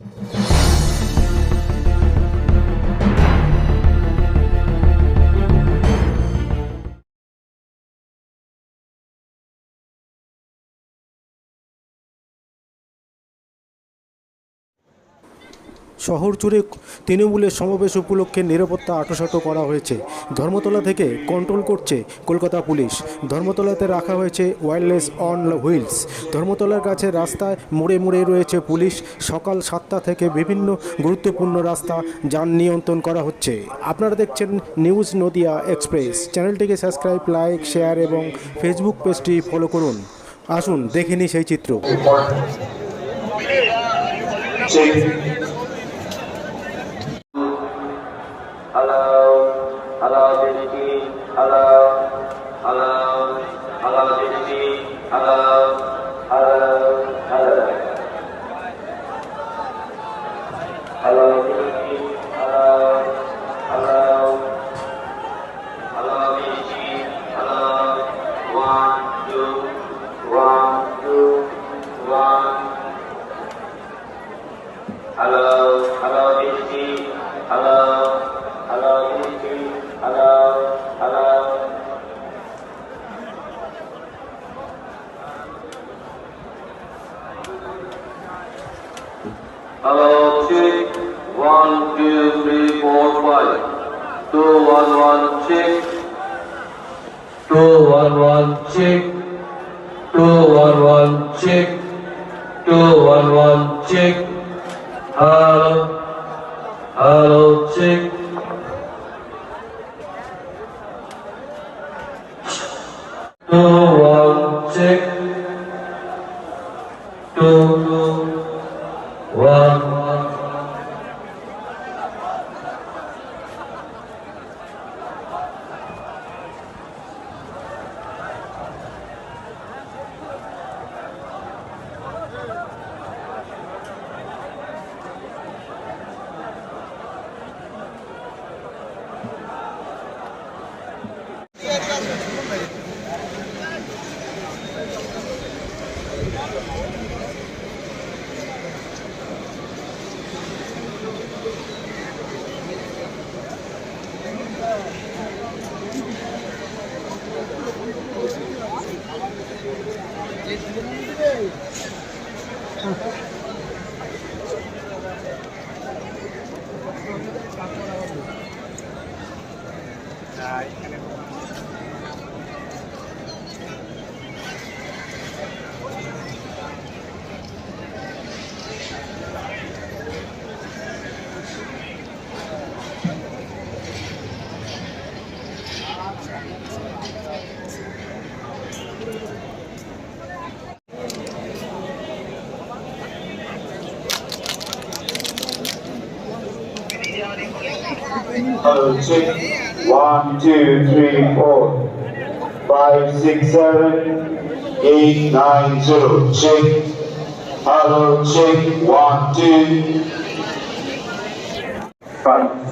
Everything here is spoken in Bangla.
Thank you. শহর জুড়ে তৃণমূলের সমাবেশ উপলক্ষে নিরাপত্তা আটোসাটো করা হয়েছে। ধর্মতলা থেকে কন্ট্রোল করছে কলকাতা পুলিশ। ধর্মতলাতে রাখা হয়েছে ওয়্যারলেস অন হুইলস। ধর্মতলার কাছে রাস্তায় মোড়ে মোড়ে রয়েছে পুলিশ। সকাল সাতটা থেকে বিভিন্ন গুরুত্বপূর্ণ রাস্তা যান নিয়ন্ত্রণ করা হচ্ছে। আপনারা দেখছেন নিউজ নদিয়া এক্সপ্রেস। চ্যানেলটিকে সাবস্ক্রাইব, লাইক, শেয়ার এবং ফেসবুক পেজটি ফলো করুন। আসুন, দেখে সেই চিত্র। halal halal rezeki halal halal halal rezeki halal halal halal. Halal rezeki halal halal halal rezeki halal. One two one two one. Halal halal rezeki halal. Hello, check. One, two, three, four, five. Two, one, one, check. Two, one, one, check. Two, one, one, check. Two, one, one, check. Hello, hello, check. Two, one, check. và Thank you. One. Hello, check. One, two, three, four, five, six, seven, eight, nine, zero. Check. Hello, check. One, two. Five.